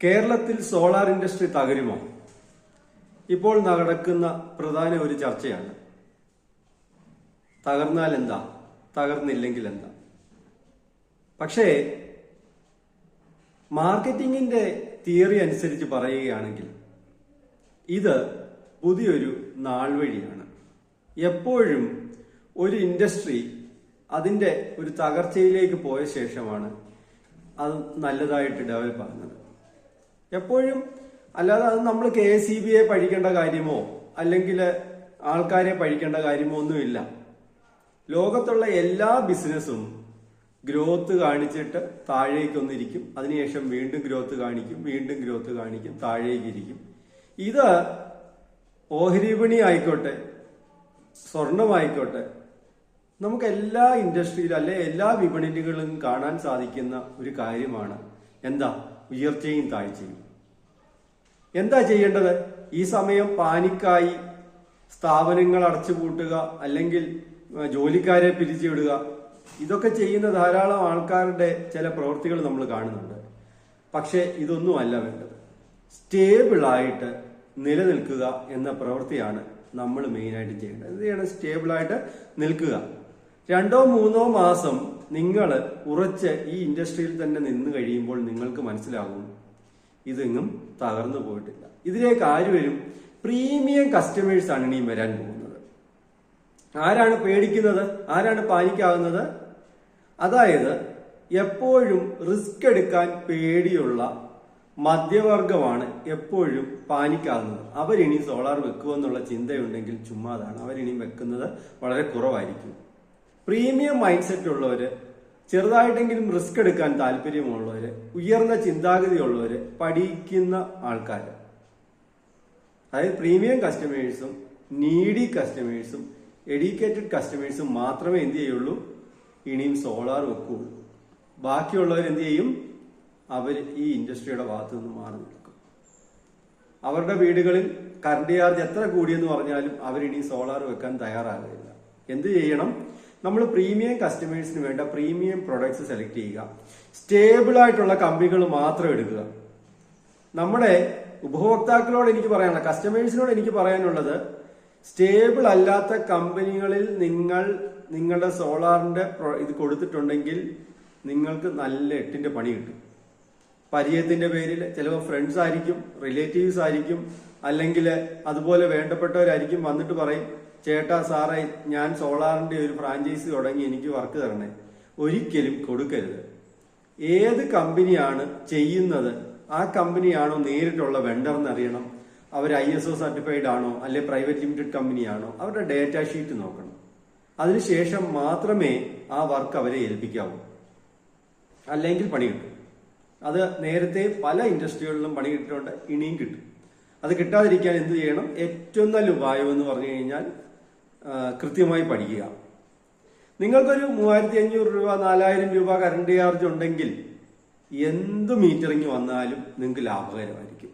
കേരളത്തിൽ solar industry തകരുമോ? ഇപ്പോൾ നടക്കുന്ന പ്രധാന ഒരു ചർച്ചയാണ്. തകർന്നാൽ എന്താ? തകർന്നില്ലെങ്കിൽ എന്താ? പക്ഷേ മാർക്കറ്റിംഗിന്റെ തിയറി അനുസരിച്ച് പറയുകയാണെങ്കിൽ ഇത് പുതിയൊരു നാൾവഴിയാണ് എപ്പോഴും ഒരു ഇൻഡസ്ട്രി അതിന്റെ ഒരു തകർച്ചയിലേക്ക് പോയ ശേഷമാണ് അത് നല്ലതായിട്ട് ഡെവലപ്പ് ആകുന്നത് എപ്പോഴും അല്ലാതെ അത് നമ്മൾ കെ എസ് ഇ ബിയെ പഴിക്കേണ്ട കാര്യമോ അല്ലെങ്കിൽ ആൾക്കാരെ പഴിക്കേണ്ട കാര്യമോ ഒന്നുമില്ല. ലോകത്തുള്ള എല്ലാ ബിസിനസ്സും ഗ്രോത്ത് കാണിച്ചിട്ട് താഴേക്ക് ഒന്നിരിക്കും അതിനുശേഷം വീണ്ടും ഗ്രോത്ത് കാണിക്കും വീണ്ടും ഗ്രോത്ത് കാണിക്കും താഴേക്ക് ഇരിക്കും. ഇത് ഓഹരി വിപണി ആയിക്കോട്ടെ സ്വർണമായിക്കോട്ടെ നമുക്ക് എല്ലാ ഇൻഡസ്ട്രിയിലും അല്ലെ എല്ലാ വിപണികളിലും കാണാൻ സാധിക്കുന്ന ഒരു കാര്യമാണ്. എന്താ? ഉയർച്ചയും താഴ്ചയും. എന്താ ചെയ്യേണ്ടത്? ഈ സമയം പാനിക്കായി സ്ഥാപനങ്ങൾ അടച്ചുപൂട്ടുക അല്ലെങ്കിൽ ജോലിക്കാരെ പിരിച്ചുവിടുക. ഇതൊക്കെ ചെയ്യുന്ന ധാരാളം ആൾക്കാരുടെ ചില പ്രവൃത്തികൾ നമ്മൾ കാണുന്നുണ്ട്. പക്ഷേ ഇതൊന്നും അല്ല വേണ്ടത്. സ്റ്റേബിളായിട്ട് നിലനിൽക്കുക എന്ന പ്രവൃത്തിയാണ് നമ്മൾ മെയിനായിട്ട് ചെയ്യേണ്ടത്. എന്ത് ചെയ്യണം? സ്റ്റേബിളായിട്ട് നിൽക്കുക. രണ്ടോ മൂന്നോ മാസം നിങ്ങൾ ഉറച്ച് ഈ ഇൻഡസ്ട്രിയിൽ തന്നെ നിന്ന് കഴിയുമ്പോൾ നിങ്ങൾക്ക് മനസ്സിലാകും ഇതെങ്ങും തകർന്നു പോയിട്ടില്ല. ഇതിലേക്ക് ആര് വരും? പ്രീമിയം കസ്റ്റമേഴ്സ് ആണ് ഇനിയും വരാൻ പോകുന്നത്. ആരാണ് പേടിക്കുന്നത്? ആരാണ് പാനിക്കാകുന്നത്? അതായത് എപ്പോഴും റിസ്ക് എടുക്കാൻ പേടിയുള്ള മധ്യവർഗമാണ് എപ്പോഴും പാനിക്കാകുന്നത്. അവരിനി സോളാർ വെക്കുമെന്നുള്ള ചിന്തയുണ്ടെങ്കിൽ ചുമ്മാതാണ്. അവരിനി വെക്കുന്നത് വളരെ കുറവായിരിക്കും. പ്രീമിയം മൈൻഡ് സെറ്റ് ഉള്ളവര് ചെറുതായിട്ടെങ്കിലും റിസ്ക് എടുക്കാൻ താല്പര്യമുള്ളവര് ഉയർന്ന ചിന്താഗതി ഉള്ളവര് പഠിക്കുന്ന ആൾക്കാർ അതായത് പ്രീമിയം കസ്റ്റമേഴ്സും നീഡി കസ്റ്റമേഴ്സും എഡ്യൂക്കേറ്റഡ് കസ്റ്റമേഴ്സും മാത്രമേ എന്ത് ചെയ്യുള്ളൂ? ഇനിയും സോളാർ വെക്കുള്ളൂ ബാക്കിയുള്ളവർ എന്ത് ചെയ്യും? അവർ ഈ ഇൻഡസ്ട്രിയുടെ ഭാഗത്ത് നിന്ന് മാറി നിൽക്കും. അവരുടെ വീടുകളിൽ കറണ്ട് ചാർജ് എത്ര കൂടിയെന്ന് പറഞ്ഞാലും അവരിനി സോളാർ വെക്കാൻ തയ്യാറാകില്ല എന്ത് ചെയ്യണം? നമ്മൾ പ്രീമിയം കസ്റ്റമേഴ്സിന് വേണ്ട പ്രീമിയം പ്രൊഡക്ട്സ് സെലക്ട് ചെയ്യുക. സ്റ്റേബിൾ ആയിട്ടുള്ള കമ്പനികൾ മാത്രം എടുക്കുക. നമ്മുടെ ഉപഭോക്താക്കളോട് എനിക്ക് പറയാനുള്ള കസ്റ്റമേഴ്സിനോട് എനിക്ക് പറയാനുള്ളത് സ്റ്റേബിൾ അല്ലാത്ത കമ്പനികളിൽ നിങ്ങൾ നിങ്ങളുടെ സോളാറിന്റെ ഇത് കൊടുത്തിട്ടുണ്ടെങ്കിൽ നിങ്ങൾക്ക് നല്ല എട്ടിന്റെ പണി കിട്ടും. പരിചയത്തിന്റെ പേരിൽ ചിലപ്പോൾ ഫ്രണ്ട്സ് ആയിരിക്കും റിലേറ്റീവ്സ് ആയിരിക്കും അല്ലെങ്കിൽ അതുപോലെ വേണ്ടപ്പെട്ടവരായിരിക്കും വന്നിട്ട് പറയും ചേട്ടാ സാറേ ഞാൻ സോളാറിന്റെ ഒരു ഫ്രാഞ്ചൈസി തുടങ്ങി എനിക്ക് വർക്ക് തരണേ. ഒരിക്കലും കൊടുക്കരുത്. ഏത് കമ്പനിയാണ് ചെയ്യുന്നത് ആ കമ്പനിയാണോ നേരിട്ടുള്ള വെണ്ടർ എന്നറിയണം. അവർ ഐ എസ് ഒ സർട്ടിഫൈഡ് ആണോ അല്ലെ പ്രൈവറ്റ് ലിമിറ്റഡ് കമ്പനിയാണോ അവരുടെ ഡേറ്റ ഷീറ്റ് നോക്കണം. അതിനുശേഷം മാത്രമേ ആ വർക്ക് അവരെ ഏൽപ്പിക്കാവൂ. അല്ലെങ്കിൽ പണി കിട്ടും. അത് നേരത്തെ പല ഇൻഡസ്ട്രികളിലും പണി കിട്ടിയിട്ടുണ്ട് ഇനിയും കിട്ടും. അത് കിട്ടാതിരിക്കാൻ എന്ത് ചെയ്യണം? ഏറ്റവും നല്ല ഉപായം എന്ന് പറഞ്ഞു കഴിഞ്ഞാൽ കൃത്യമായി പഠിക്കുക. നിങ്ങൾക്കൊരു മൂവായിരത്തി അഞ്ഞൂറ് രൂപ നാലായിരം രൂപ കറണ്ട് ചാർജ് ഉണ്ടെങ്കിൽ എന്ത് മീറ്ററിങ് വന്നാലും നിങ്ങൾക്ക് ലാഭകരമായിരിക്കും.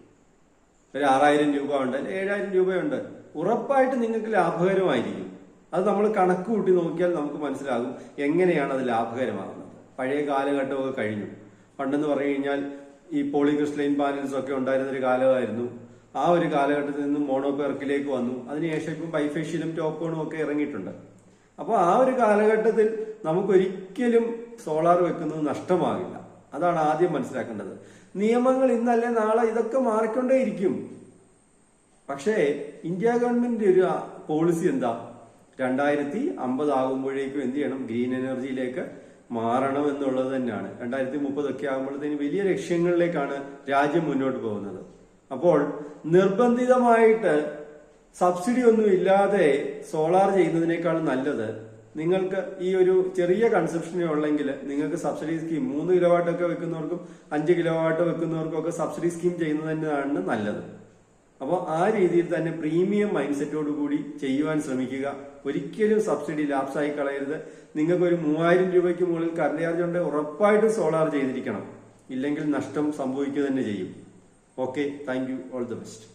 ഒരു ആറായിരം രൂപ ഉണ്ട് ഏഴായിരം രൂപയുണ്ട് ഉറപ്പായിട്ട് നിങ്ങൾക്ക് ലാഭകരമായിരിക്കും. അത് നമ്മൾ കണക്ക് കൂട്ടി നോക്കിയാൽ നമുക്ക് മനസ്സിലാകും എങ്ങനെയാണ് അത് ലാഭകരമാകുന്നത്. പഴയ കാലഘട്ടമൊക്കെ കഴിഞ്ഞു. പണ്ടെന്ന് പറഞ്ഞു കഴിഞ്ഞാൽ ഈ പോളിക്രിസ്റ്റലൈൻ പാനൽസ് ഒക്കെ ഉണ്ടായിരുന്ന ഒരു കാലമായിരുന്നു. ആ ഒരു കാലഘട്ടത്തിൽ നിന്നും മോണോപെർക്കിലേക്ക് വന്നു. അതിനുശേഷം ഇപ്പം ബൈഫേഷ്യലും ടോക്കോണും ഒക്കെ ഇറങ്ങിയിട്ടുണ്ട്. അപ്പോൾ ആ ഒരു കാലഘട്ടത്തിൽ നമുക്കൊരിക്കലും സോളാർ വെക്കുന്നത് നഷ്ടമാകില്ല. അതാണ് ആദ്യം മനസ്സിലാക്കേണ്ടത്. നിയമങ്ങൾ ഇന്നല്ലേ നാളെ ഇതൊക്കെ മാറിക്കൊണ്ടേയിരിക്കും. പക്ഷേ ഇന്ത്യ ഗവൺമെന്റിന്റെ ഒരു പോളിസി എന്താ? രണ്ടായിരത്തി അമ്പത് ആകുമ്പോഴേക്കും എന്ത് ചെയ്യണം? ഗ്രീൻ എനർജിയിലേക്ക് മാറണം എന്നുള്ളത് തന്നെയാണ്. രണ്ടായിരത്തി മുപ്പതൊക്കെ ആകുമ്പോഴത്തേന് വലിയ ലക്ഷ്യങ്ങളിലേക്കാണ് രാജ്യം മുന്നോട്ട് പോകുന്നത്. അപ്പോൾ നിർബന്ധിതമായിട്ട് സബ്സിഡി ഒന്നും ഇല്ലാതെ സോളാർ ചെയ്യുന്നതിനേക്കാൾ നല്ലത് നിങ്ങൾക്ക് ഈ ഒരു ചെറിയ കൺസെപ്ഷൻ ഉള്ളെങ്കിൽ നിങ്ങൾക്ക് സബ്സിഡി സ്കീം മൂന്ന് കിലോ വാട്ടൊക്കെ വെക്കുന്നവർക്കും അഞ്ച് കിലോ വാട്ട് വെക്കുന്നവർക്കും ഒക്കെ സബ്സിഡി സ്കീം ചെയ്യുന്നത് തന്നെയാണ് നല്ലത്. അപ്പോൾ ആ രീതിയിൽ തന്നെ പ്രീമിയം മൈൻഡ് സെറ്റോട് കൂടി ചെയ്യുവാൻ ശ്രമിക്കുക. ഒരിക്കലും സബ്സിഡി ലാപ്സായി കളയരുത്. നിങ്ങൾക്ക് ഒരു മൂവായിരം രൂപയ്ക്ക് മുകളിൽ കറണ്ട് ചാർജ് ഉണ്ട് ഉറപ്പായിട്ടും സോളാർ ചെയ്തിരിക്കണം. ഇല്ലെങ്കിൽ നഷ്ടം സംഭവിക്കുക തന്നെ ചെയ്യും. Okay, thank you, all the best.